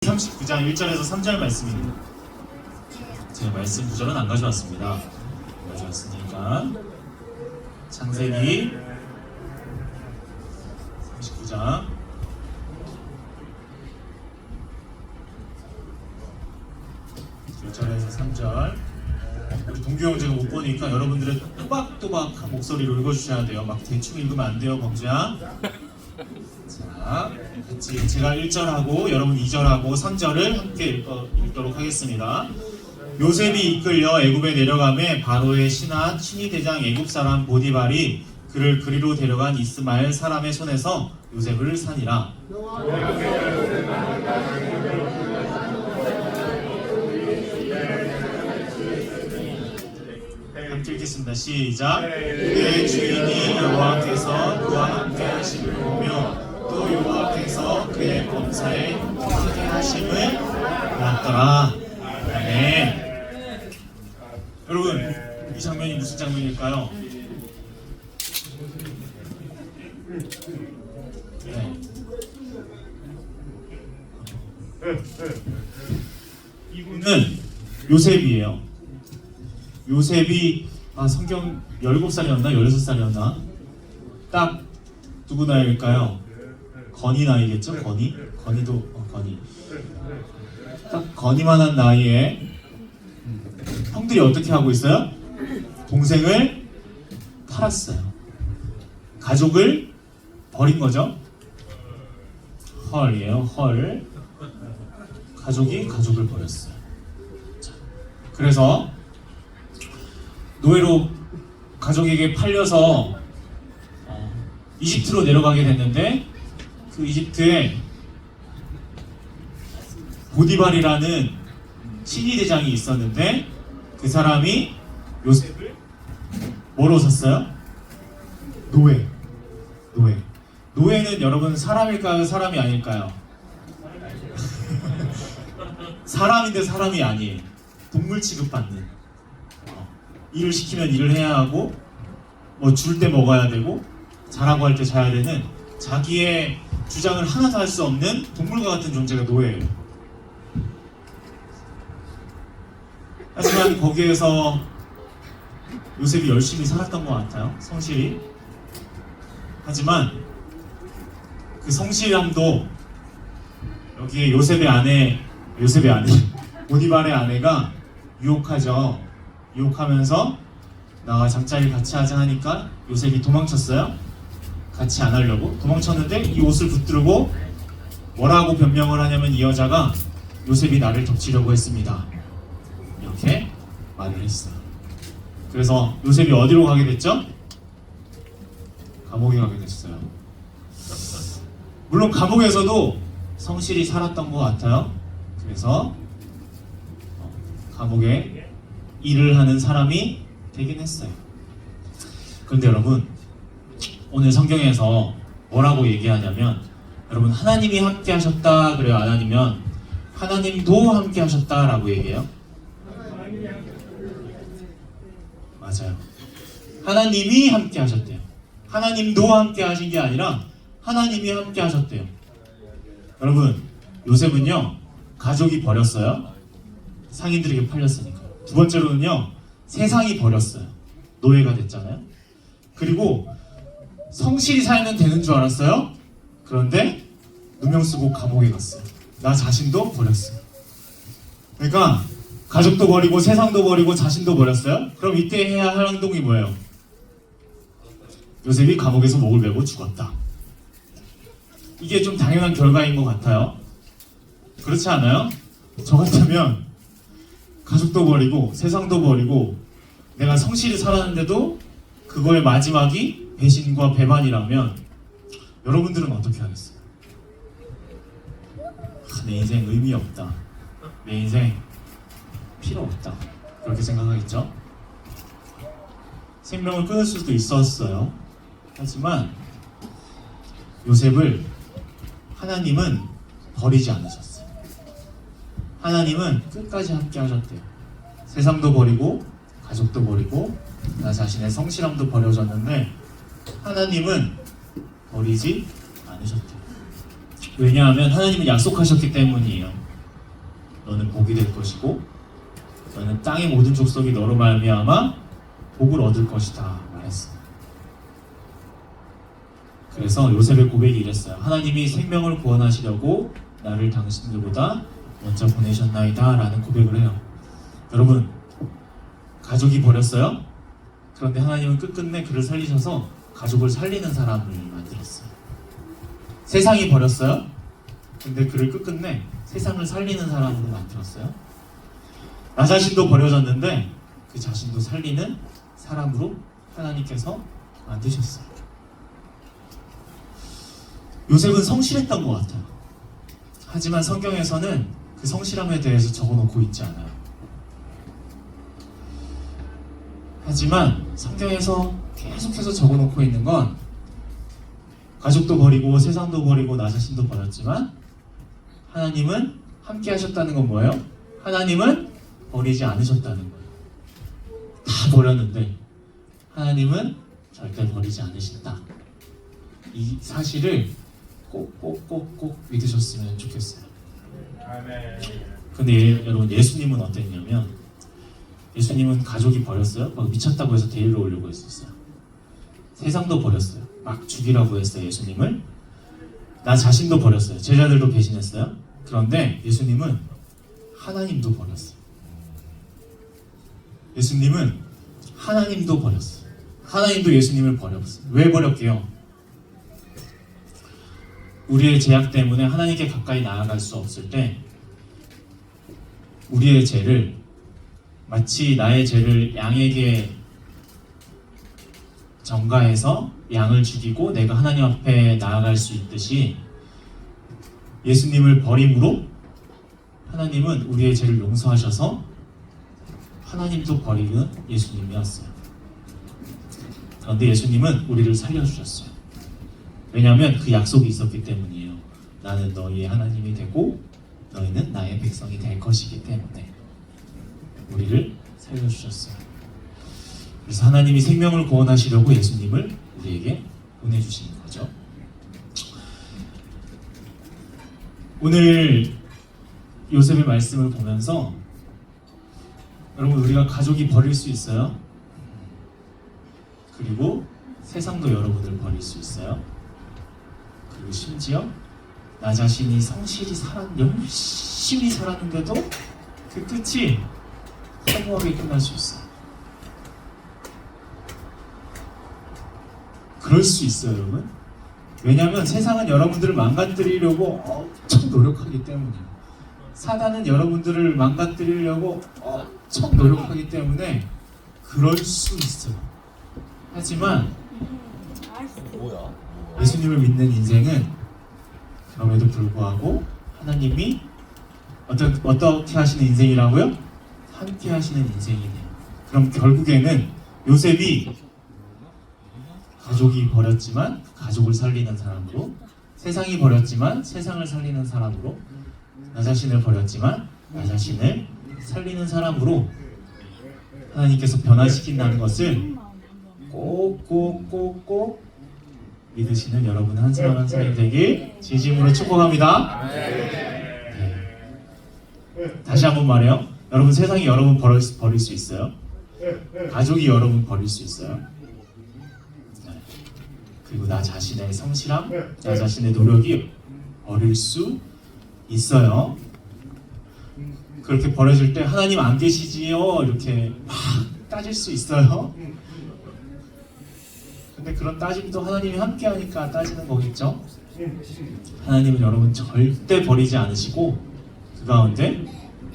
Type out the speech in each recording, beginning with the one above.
39장 1절에서 3절 말씀입니다. 제가 말씀 구절은 안 가져왔습니다. 가져왔으니까 창세기 39장 1절에서 3절 우리 동규 형 제가 못 보니까 여러분들은 또박또박한 목소리로 읽어주셔야 돼요. 막 대충 읽으면 안 돼요, 범주야. 자, 같이 제가 1절하고 여러분 2절하고 3절을 함께 읽도록 하겠습니다. 요셉이 이끌려 애굽에 내려가매 바로의 신하 친위 대장 애굽 사람 보디발이 그를 그리로 데려간 이스마엘 사람의 손에서 요셉을 산이라. 함께 읽겠습니다. 시작. 그의 주인이 여호와께서 그와 함께 하심을 보며 또 여호와께서 그의 범사에 크게 하심을 보았더라. 네. 여러분 이 장면이 무슨 장면일까요? 네. 이분은 요셉이에요. 요셉이 아 성경 17살이었나 16살이었나 딱 누구 나이일까요? 건이 나이겠죠? 건이? 건이도 어, 건이 딱 건이만한 나이에 형들이 어떻게 하고 있어요? 동생을 팔았어요. 가족을 버린 거죠. 헐이에요. 헐. 가족이 가족을 버렸어요. 자, 그래서 노예로 가족에게 팔려서 어, 이집트로 내려가게 됐는데 그 이집트에 보디발이라는 신이 대장이 있었는데 그 사람이 요셉을 뭐로 샀어요? 노예. 노예. 노예는 여러분 사람일까요? 사람이 아닐까요? 사람인데 사람이 아니에요. 동물 취급받는. 어, 일을 시키면 일을 해야 하고 뭐 줄 때 먹어야 되고 자라고 할 때 자야 되는 자기의 주장을 하나도 할 수 없는 동물과 같은 존재가 노예예요. 하지만 거기에서 요셉이 열심히 살았던 것 같아요. 성실히. 하지만 그 성실함도 여기에 요셉의 아내, 요셉의 아내, 보디발의 아내가 유혹하죠. 유혹하면서 나와 잠자리 같이 하자 하니까 요셉이 도망쳤어요. 같이 안 하려고 도망쳤는데 이 옷을 붙들고 뭐라고 변명을 하냐면 이 여자가 요셉이 나를 덮치려고 했습니다. 이렇게 말을 했어요. 그래서 요셉이 어디로 가게 됐죠? 감옥에 가게 됐어요. 물론 감옥에서도 성실히 살았던 것 같아요. 그래서 어, 감옥에 일을 하는 사람이 되긴 했어요. 그런데 여러분 오늘 성경에서 뭐라고 얘기하냐면 여러분 하나님이 함께 하셨다 그래요 안 아니면 하나님도 함께 하셨다라고 얘기해요. 맞아요. 하나님이 함께 하셨대요. 하나님도 함께 하신 게 아니라 하나님이 함께 하셨대요. 여러분, 요셉은요, 가족이 버렸어요. 상인들에게 팔렸으니까. 두 번째로는요, 세상이 버렸어요. 노예가 됐잖아요. 그리고 성실히 살면 되는 줄 알았어요. 그런데 누명 쓰고 감옥에 갔어요. 나 자신도 버렸어요. 그러니까 가족도 버리고 세상도 버리고 자신도 버렸어요. 그럼 이때 해야 할 행동이 뭐예요? 요셉이 감옥에서 목을 베고 죽었다. 이게 좀 당연한 결과인 것 같아요. 그렇지 않아요? 저 같으면 가족도 버리고 세상도 버리고 내가 성실히 살았는데도 그거의 마지막이 배신과 배반이라면 여러분들은 어떻게 하겠어요? 아, 내 인생 의미 없다. 내 인생 필요 없다. 그렇게 생각하겠죠? 생명을 끊을 수도 있었어요. 하지만 요셉을 하나님은 버리지 않으셨어요. 하나님은 끝까지 함께 하셨대요. 세상도 버리고 가족도 버리고 나 자신의 성실함도 버려졌는데 하나님은 버리지 않으셨대요. 왜냐하면 하나님은 약속하셨기 때문이에요. 너는 복이 될 것이고 너는 땅의 모든 족속이 너로 말미암아 복을 얻을 것이다 말했어. 그래서 요셉의 고백이 이랬어요. 하나님이 생명을 구원하시려고 나를 당신들보다 먼저 보내셨나이다 라는 고백을 해요. 여러분 가족이 버렸어요? 그런데 하나님은 끝끝내 그를 살리셔서 가족을 살리는 사람을 만들었어요. 세상이 버렸어요? 근데 그를 끝끝내 세상을 살리는 사람으로 만들었어요. 나 자신도 버려졌는데 그 자신도 살리는 사람으로 하나님께서 만드셨어요. 요셉은 성실했던 것 같아요. 하지만 성경에서는 그 성실함에 대해서 적어놓고 있지 않아요. 하지만 성경에서 계속해서 적어놓고 있는 건 가족도 버리고 세상도 버리고 나 자신도 버렸지만 하나님은 함께 하셨다는 건 뭐예요? 하나님은 버리지 않으셨다는 거예요. 다 버렸는데 하나님은 절대 버리지 않으신다. 이 사실을 꼭꼭꼭꼭 믿으셨으면 좋겠어요. 근데 예- 여러분 예수님은 어땠냐면 예수님은 가족이 버렸어요. 막 미쳤다고 해서 데리러 오려고 했었어요. 세상도 버렸어요. 막 죽이라고 했어요. 예수님을 나 자신도 버렸어요. 제자들도 배신했어요. 그런데 예수님은 하나님도 버렸어요. 예수님은 하나님도 버렸어요. 하나님도 예수님을 버렸어요. 왜 버렸게요? 우리의 죄악 때문에 하나님께 가까이 나아갈 수 없을 때 우리의 죄를 마치 나의 죄를 양에게 전가해서 양을 죽이고 내가 하나님 앞에 나아갈 수 있듯이 예수님을 버림으로 하나님은 우리의 죄를 용서하셔서 하나님도 버리는 예수님이었어요. 그런데 예수님은 우리를 살려주셨어요. 왜냐하면 그 약속이 있었기 때문이에요. 나는 너희의 하나님이 되고 너희는 나의 백성이 될 것이기 때문에 우리를 살려주셨어요. 그래서 하나님이 생명을 구원하시려고 예수님을 우리에게 보내주신 거죠. 오늘 요셉의 말씀을 보면서 여러분 우리가 가족이 버릴 수 있어요. 그리고 세상도 여러분을 버릴 수 있어요. 그리고 심지어 나 자신이 성실히 살았, 열심히 살았는데도 그 끝이 허무하게 끝날 수 있어요. 그럴 수 있어요, 여러분. 왜냐하면 세상은 여러분들을 망가뜨리려고 엄청 노력하기 때문이에요. 사단은 여러분들을 망가뜨리려고 엄청 노력하기 때문에 그럴 수 있어요. 하지만? 예수님을 믿는 인생은 그럼에도 불구하고 하나님이 어떤 어떻게 하시는 인생이라고요? 함께 하시는 인생이네요. 그럼 결국에는 요셉이 가족이 버렸지만 가족을 살리는 사람으로 세상이 버렸지만 세상을 살리는 사람으로 나 자신을 버렸지만 나 자신을 살리는 사람으로 하나님께서 변화시킨다는 것을 꼭꼭꼭꼭 믿으시는 여러분 한 사람 한 사람이 되길 진심으로 축복합니다. 네. 다시 한번 말해요. 여러분 세상이 여러분 버릴, 수- 버릴 수 있어요. 가족이 여러분 버릴 수 있어요. 네. 그리고 나 자신의 성실함, 나 자신의 노력이 버릴 수 있어요. 그렇게 버려질 때 하나님 안 계시지요? 이렇게 막 따질 수 있어요. 근데 그런 따짐도 하나님이 함께 하니까 따지는 거겠죠? 하나님은 여러분 절대 버리지 않으시고 그 가운데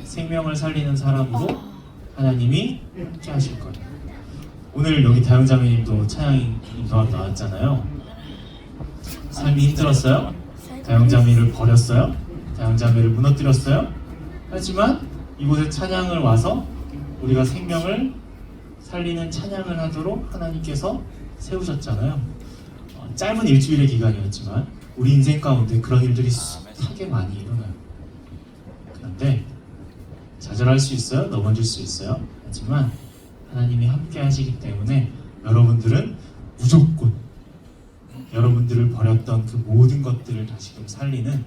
생명을 살리는 사람으로 하나님이 함께 하실 거예요. 오늘 여기 다영자매님도 찬양 인도가 나왔잖아요. 삶이 힘들었어요? 다영자매를 버렸어요? 다영자매를 무너뜨렸어요? 하지만 이곳에 찬양을 와서 우리가 생명을 살리는 찬양을 하도록 하나님께서 세우셨잖아요. 어, 짧은 일주일의 기간이었지만 우리 인생 가운데 그런 일들이 숱하게 많이 일어나요. 그런데 좌절할 수 있어요, 넘어질 수 있어요. 하지만 하나님이 함께 하시기 때문에 여러분들은 무조건 여러분들을 버렸던 그 모든 것들을 다시금 살리는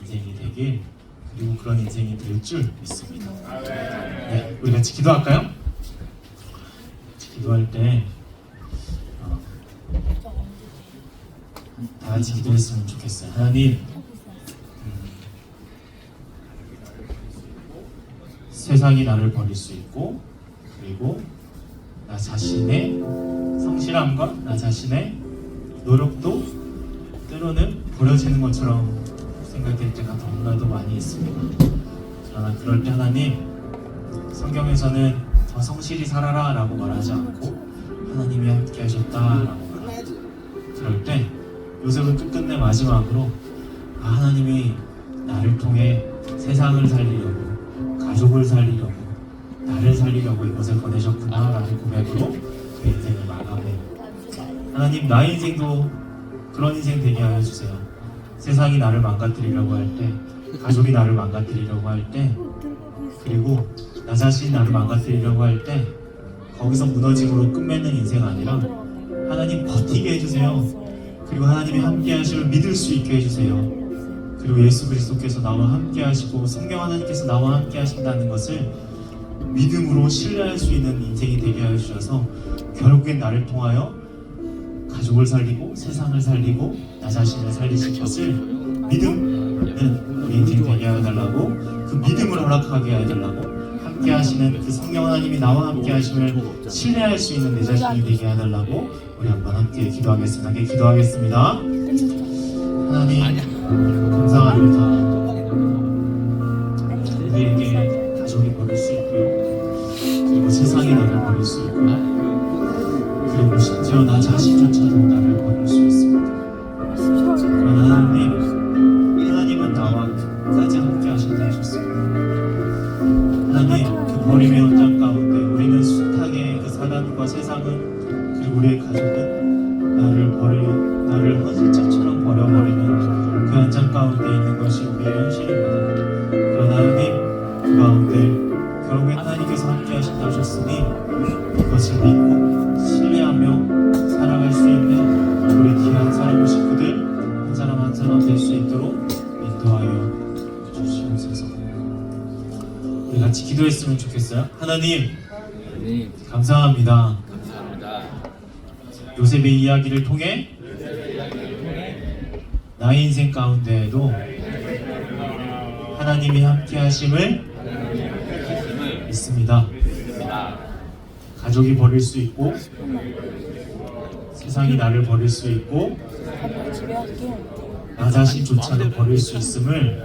인생이 되길 그 그리고 그런 인생이 될 줄 믿습니다. 네, 우리 같이 기도할까요? 같이 기도할 때 어, 다 같이 기도했으면 좋겠어요. 하나님, 음, 세상이 나를 버릴 수 있고 그리고 나 자신의 성실함과 나 자신의 노력도 때로는 버려지는 것처럼 생각될 때가 너무나도 많이 있습니다. 그러나 그럴 때 하나님 성경에서는 더 성실히 살아라 라고 말하지 않고 하나님이 함께 하셨다라고 말합니다. 그럴 때 요셉은 끝끝내 마지막으로 아, 하나님이 나를 통해 세상을 살리려고 가족을 살리려고 나를 살리려고 이것을 보내셨구나 라는 고백으로 그 인생을 마감해요. 하나님 나의 인생도 그런 인생 되게 하여 주세요. 세상이 나를 망가뜨리려고 할 때, 가족이 나를 망가뜨리려고 할 때, 그리고 나 자신이 나를 망가뜨리려고 할 때, 거기서 무너짐으로 끝맺는 인생 아니라 하나님 버티게 해주세요. 그리고 하나님이 함께 하심을 믿을 수 있게 해주세요. 그리고 예수 그리스도께서 나와 함께 하시고 성경 하나님께서 나와 함께 하신다는 것을 믿음으로 신뢰할 수 있는 인생이 되게 하여 주셔서 결국엔 나를 통하여 가족을 살리고 세상을 살리고 나 자신을 살리실 것을 믿음은 우리 인생 되게 하여 달라고 그 믿음을 허락하게 하여 달라고 함께 하시는 그 성령 하나님이 나와 함께 하심을 신뢰할 수 있는 내 자신이 되게 하여 달라고 우리 한번 함께 기도하겠습니다. 함께 기도하겠습니다. 하나님 감사합니다. 가족이 버릴 수 있고요. 그리고 세상이 나를 버릴 수 있고 그리고 심지어 나 자신조차도 나를 버릴 수 있습니다. 그러나 하나님, 하나님은 나와 끝까지 함께 하신다 하셨습니다. 하나님, 그 버림의 현장 가운데 우리는 숱하게 그 사단과 세상은 그리고 우리의 가족은 나를 버려 나를 허실짝처럼 버려버리는 그 현장 가운데 있는 것이 우리의 하나님 하나님 감사합니다. 감사합니다. 요셉의 이야기를 통해 나의 인생 가운데에도 하나님이 함께 하심을 믿습니다. 가족이 버릴 수 있고 세상이 나를 버릴 수 있고. 나 자신조차도 버릴 수 있음을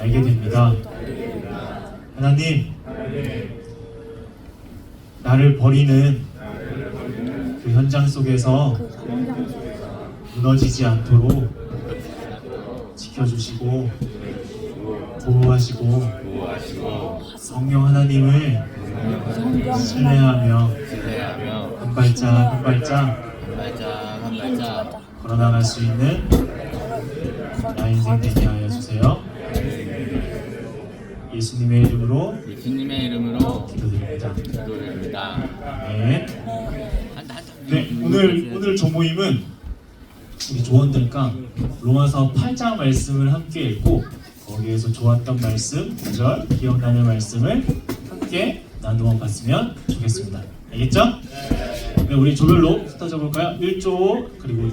알게 됩니다. 하나님, 나를 버리는 그 현장 속에서 그 광장 속에서 무너지지 않도록 지켜주시고 보호하시고 보호하시고 성령 하나님을 신뢰하며 한 발짝 한 발짝 걸어나갈 수 있는 나 인생 되게 하여. 예수님의 이름으로 예수님의 이름으로 기도드립니다. 기도드립니다. 네. 네, 오늘 오늘 조모임은 우리 조원들과 로마서 8장 말씀을 함께 읽고 거기에서 좋았던 말씀, 구절, 기억나는 말씀을 함께 나누어 봤으면 좋겠습니다. 알겠죠? 네, 우리 조별로 흩어져 볼까요? 1조 그리고